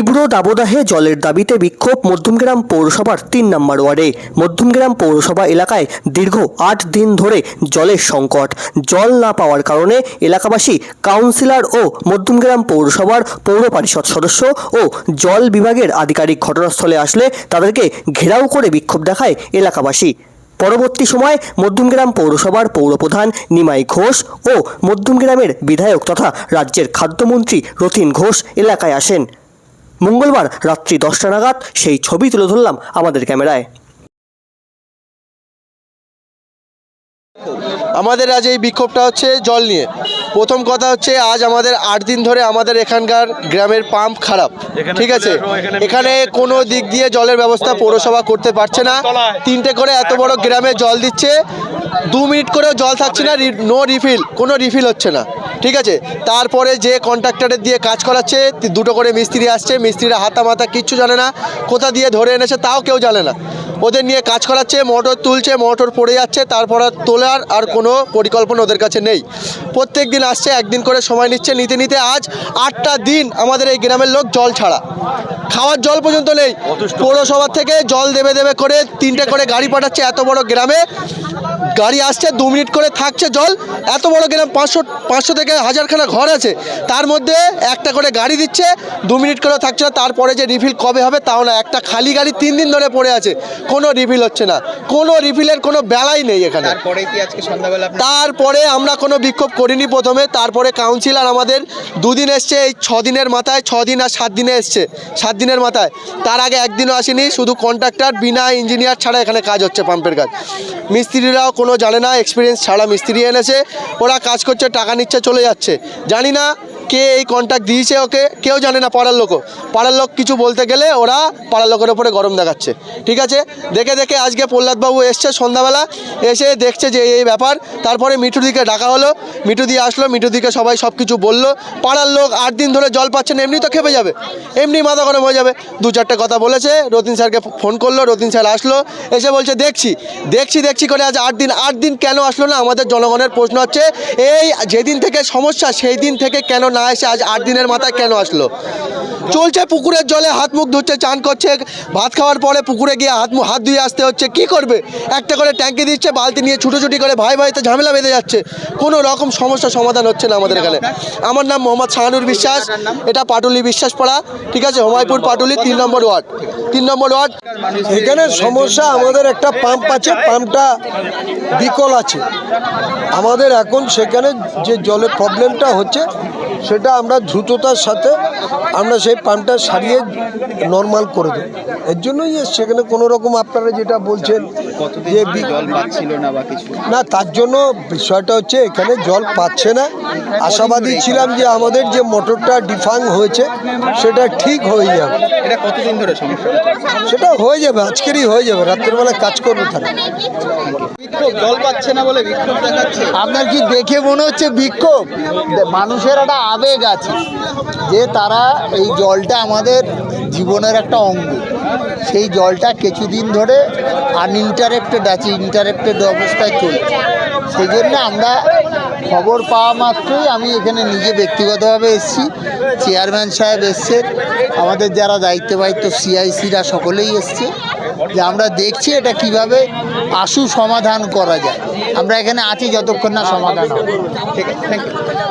তীব্র দাবদাহে জলের দাবিতে বিক্ষোভ মধ্যমগ্রাম পৌরসভার তিন নম্বর ওয়ার্ডে। মধ্যমগ্রাম পৌরসভা এলাকায় দীর্ঘ আট দিন ধরে জলের সংকট। জল না পাওয়ার কারণে এলাকাবাসী, কাউন্সিলর ও মধ্যমগ্রাম পৌরসভার পৌর পরিষদ সদস্য ও জল বিভাগের আধিকারিক ঘটনাস্থলে আসলে তাদেরকে ঘেরাও করে বিক্ষোভ দেখায় এলাকাবাসী। পরবর্তী সময় মধ্যমগ্রাম পৌরসভার পৌরপ্রধান নিমাই ঘোষ ও মধ্যমগ্রামের বিধায়ক তথা রাজ্যের খাদ্যমন্ত্রী রতিন ঘোষ এলাকায় আসেন। মঙ্গলবার রাত্রি দশটা নাগাদ সেই ছবি তুলে ধরলাম আমাদের ক্যামেরায়। আমাদের আজ এই বিক্ষোভটা হচ্ছে জল নিয়ে। প্রথম কথা হচ্ছে আজ আমাদের আট দিন ধরে আমাদের এখানকার গ্রামের পাম্প খারাপ। ঠিক আছে? এখানে কোনো দিক দিয়ে জলের ব্যবস্থা পৌরসভা করতে পারছে না। তিনটে করে এত বড় গ্রামে জল দিচ্ছে। দু মিনিট করেও জল থাকছে না নো রিফিল কোনো রিফিল হচ্ছে না। ঠিক আছে? তারপরে যে কন্ট্রাক্টরের দিয়ে কাজ করাচ্ছে দুটো করে মিস্ত্রি আসছে, মিস্ত্রিরা হাতা মাথা কিচ্ছু জানে না, কোথা দিয়ে ধরে এনেছে তাও কেউ জানে না। ওদের নিয়ে কাজ করাচ্ছে মোটর তুলছে মোটর পড়ে যাচ্ছে তারপর তোলার আর কোনো পরিকল্পনা ওদের কাছে নেই। প্রত্যেক দিন আসছে একদিন করে সময় নিচ্ছে নিতে নিতে আজ আটটা দিন আমাদের এই গ্রামের লোক জল ছাড়া। খাওয়ার জল পর্যন্ত নেই। পৌরসভা থেকে জল দেবে দেবে করে তিনটে করে গাড়ি পাঠাচ্ছে এত বড় গ্রামে। গাড়ি আসছে দু মিনিট করে থাকছে জল। এত বড় গ্রাম পাঁচশো পাঁচশো থেকে হাজারখানা ঘর আছে। তার মধ্যে একটা করে গাড়ি দিচ্ছে দু মিনিট করে থাকছে না। তারপরে যে রিফিল কবে হবে তাও না। একটা খালি গাড়ি তিন দিন ধরে পড়ে আছে। কোনো রিফিল হচ্ছে না। কোনো রিফিলের কোনো বেলাই নেই এখানে। তারপরে কি আজকে সন্ধ্যাবেলা তারপরে আমরা কোনো বিক্ষোভ করিনি প্রথমে তারপরে কাউন্সিলর আমাদের দুদিন এসছে এই ছ দিনের মাথায় ছ দিন আর সাত দিনে এসছে সাত দিনের মাথায়। তার আগে একদিনও আসেনি শুধু কন্ট্রাক্টর বিনা ইঞ্জিনিয়ার ছাড়া এখানে কাজ হচ্ছে পাম্পের কাজ। মিস্ত্রিরাও কোনো জানে না এক্সপিরিয়েন্স ছাড়া মিস্ত্রি এনেছে ওরা কাজ করছে টাকা নিচ্ছে চলে যাচ্ছে। জানি না কে এই কন্ট্যাক্ট দিয়েছে ওকে, কেউ জানে না পাড়ার লোকও। পাড়ার লোক কিছু বলতে গেলে ওরা পাড়ার লোকের ওপরে গরম দেখাচ্ছে। ঠিক আছে? দেখে দেখে আজকে প্রহ্লাদবাবু এসছে সন্ধ্যাবেলা, এসে দেখছে যে এই ব্যাপার। তারপরে মিঠুদিকে ডাকা হলো। মিঠুদি আসলো, মিঠুদিকে সবাই সব কিছু বলল। পাড়ার লোক আট দিন ধরে জল পাচ্ছে না এমনি তো খেপে যাবে। এমনি মাথা গরম হয়ে যাবে। দু চারটে কথা বলেছে, রতিন স্যারকে ফোন করল, রতিন স্যার আসলো, এসে বলছে, দেখছি দেখছি দেখছি করে আজ আট দিন আট দিন কেন আসলো না? আমাদের জনগণের প্রশ্ন হচ্ছে, এই যেদিন থেকে সমস্যা, সেই দিন থেকে কেন না এসে আজ আট দিনের মাথায় কেন আসলো? চলছে পুকুরের জলে, হাত মুখ ধুচ্ছে, চান করছে, ভাত খাওয়ার পরে পুকুরে গিয়ে হাত মুখ হাত ধুয়ে আসতে হচ্ছে, কি করবে? একটা করে ট্যাঙ্কি দিচ্ছে, বালতি নিয়ে ছুটোছুটি করে ভাই ভাইতে ঝামেলা বেঁধে যাচ্ছে। কোনো রকম সমস্যা সমাধান হচ্ছে না আমাদের এখানে। আমার নাম মোহাম্মদ শাহানুর বিশ্বাস, এটা পাটুলি বিশ্বাস পাড়া ঠিক আছে? হোমাইপুর পাটুলি, তিন নম্বর ওয়ার্ড। তিন নম্বর ওয়ার্ড। এখানে সমস্যা আমাদের একটা পাম্প আছে, পাম্পটা বিকল আছে। আমাদের এখন সেখানে যে জলের প্রবলেমটা হচ্ছে সেটা আমরা দ্রুততার সাথে আমরা সেই পাম্পটা সারিয়ে নর্মাল করে দেবো। এর জন্যই সেখানে কোনো রকম আপনারা যেটা বলছেন যে না বা কিছু? না তার জন্য বিষয়টা হচ্ছে এখানে জল পাচ্ছে না। আশাবাদী ছিলাম যে আমাদের যে মোটরটা ডিফাং হয়েছে সেটা ঠিক হয়ে যাবে। এটা কতদিন ধরে সমস্যা সেটা হয়ে যাবে আজকেরই হয়ে যাবে রাত্রেবেলা কাজ করবে তারা। জল পাচ্ছে না বলে বিক্ষোভ দেখাচ্ছে? আপনার কি দেখে মনে হচ্ছে বিক্ষোভ? মানুষের একটা আবেগ আছে যে তারা এই জলটা আমাদের জীবনের একটা অঙ্গ। সেই জলটা কিছুদিন ধরে আনইন্টারেক্টেড আছে ইন্টারেক্টেড অবস্থায় চলছে। সেই জন্য আমরা খবর পাওয়া মাত্রই আমি এখানে নিজে ব্যক্তিগতভাবে এসেছি। চেয়ারম্যান সাহেব এসছেন। আমাদের যারা দায়িত্ব সিআইসিরা সকলেই এসছে। যে আমরা দেখছি এটা কীভাবে আশু সমাধান করা যায়। আমরা এখানে আছি যতক্ষণ না সমাধান হবে। ঠিক আছে থ্যাংক ইউ